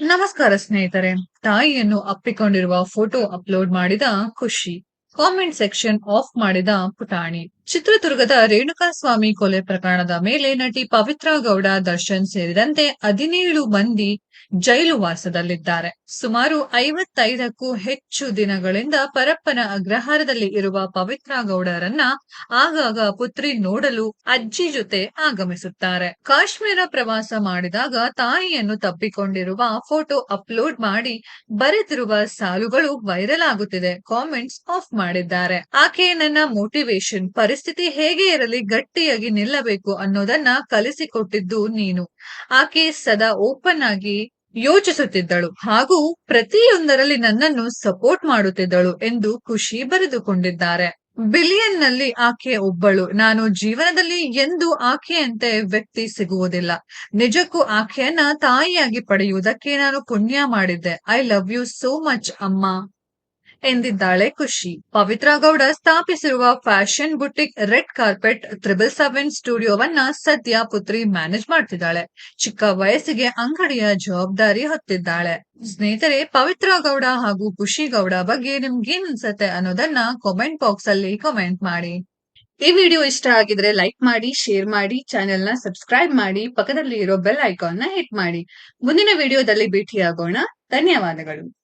ನಮಸ್ಕಾರ ಸ್ನೇಹಿತರೆ. ತಾಯಿಯನ್ನು ಅಪ್ಪಿಕೊಂಡಿರುವ ಫೋಟೋ ಅಪ್ಲೋಡ್ ಮಾಡಿದ ಖುಷಿ. ಕಾಮೆಂಟ್ ಸೆಕ್ಷನ್ ಆಫ್ ಮಾಡಿದ ಪುಟಾಣಿ. ಚಿತ್ರದುರ್ಗದ ರೇಣುಕಾಸ್ವಾಮಿ ಕೊಲೆ ಪ್ರಕರಣದ ಮೇಲೆ ನಟಿ ಪವಿತ್ರ ಗೌಡ ದರ್ಶನ್ ಸೇರಿದಂತೆ ಹದಿನೇಳು ಮಂದಿ ಜೈಲು ವಾಸದಲ್ಲಿದ್ದಾರೆ. ಸುಮಾರು ಐವತ್ತೈದಕ್ಕೂ ಹೆಚ್ಚು ದಿನಗಳಿಂದ ಪರಪ್ಪನ ಅಗ್ರಹಾರದಲ್ಲಿ ಇರುವ ಪವಿತ್ರ ಗೌಡರನ್ನ ಆಗಾಗ ಪುತ್ರಿ ನೋಡಲು ಅಜ್ಜಿ ಜೊತೆ ಆಗಮಿಸುತ್ತಾರೆ. ಕಾಶ್ಮೀರ ಪ್ರವಾಸ ಮಾಡಿದಾಗ ತಾಯಿಯನ್ನು ತಪ್ಪಿಕೊಂಡಿರುವ ಫೋಟೋ ಅಪ್ಲೋಡ್ ಮಾಡಿ ಬರೆದಿರುವ ಸಾಲುಗಳು ವೈರಲ್ ಆಗುತ್ತಿದೆ. ಕಾಮೆಂಟ್ಸ್ ಆಫ್ ಮಾಡಿದ್ದಾರೆ. ಆಕೆ ನನ್ನ ಮೋಟಿವೇಶನ್ ಪರಿಸ್ಥಿತಿ ಹೇಗೆ ಇರಲಿ ಗಟ್ಟಿಯಾಗಿ ನಿಲ್ಲಬೇಕು ಅನ್ನೋದನ್ನ ಕಲಿಸಿಕೊಟ್ಟಿದ್ದು ನೀನು. ಆಕೆ ಸದಾ ಓಪನ್ ಆಗಿ ಯೋಚಿಸುತ್ತಿದ್ದಳು ಹಾಗೂ ಪ್ರತಿಯೊಂದರಲ್ಲಿ ನನ್ನನ್ನು ಸಪೋರ್ಟ್ ಮಾಡುತ್ತಿದ್ದಳು ಎಂದು ಖುಷಿ ಬರೆದುಕೊಂಡಿದ್ದಾರೆ. ಬಿಲಿಯನ್ನಲ್ಲಿ ಆಕೆ ಒಬ್ಬಳು. ನಾನು ಜೀವನದಲ್ಲಿ ಎಂದು ಆಕೆಯಂತೆ ವ್ಯಕ್ತಿ ಸಿಗುವುದಿಲ್ಲ. ನಿಜಕ್ಕೂ ಆಕೆಯನ್ನ ತಾಯಿಯಾಗಿ ಪಡೆಯುವುದಕ್ಕೆ ನಾನು ಪುಣ್ಯ ಮಾಡಿದ್ದೆ. I love you so much ಅಮ್ಮ. ಎಂದಿದ್ದಾಳೆ ಖುಷಿ. ಪವಿತ್ರ ಗೌಡ ಸ್ಥಾಪಿಸಿರುವ fashion boutique red carpet triple seven ಸ್ಟುಡಿಯೋವನ್ನ ಸದ್ಯ ಪುತ್ರಿ ಮ್ಯಾನೇಜ್ ಮಾಡ್ತಿದ್ದಾಳೆ. ಚಿಕ್ಕ ವಯಸ್ಸಿಗೆ ಅಂಗಡಿಯ ಜವಾಬ್ದಾರಿ ಹೊತ್ತಿದ್ದಾಳೆ. ಸ್ನೇಹಿತರೆ, ಪವಿತ್ರ ಗೌಡ ಹಾಗೂ ಖುಷಿ ಗೌಡ ಬಗ್ಗೆ ನಿಮ್ಗೇನ್ ಅನ್ಸತ್ತೆ ಅನ್ನೋದನ್ನ ಕಾಮೆಂಟ್ ಬಾಕ್ಸ್ ಅಲ್ಲಿ ಕಮೆಂಟ್ ಮಾಡಿ. ಈ ವಿಡಿಯೋ ಇಷ್ಟ ಆಗಿದ್ರೆ ಲೈಕ್ ಮಾಡಿ ಶೇರ್ ಮಾಡಿ ಚಾನೆಲ್ನ ಸಬ್ಸ್ಕ್ರೈಬ್ ಮಾಡಿ ಪಕ್ಕದಲ್ಲಿ ಇರೋ ಬೆಲ್ ಐಕಾನ್ನ ಹಿಟ್ ಮಾಡಿ. ಮುಂದಿನ ವಿಡಿಯೋದಲ್ಲಿ ಭೇಟಿಯಾಗೋಣ. ಧನ್ಯವಾದಗಳು.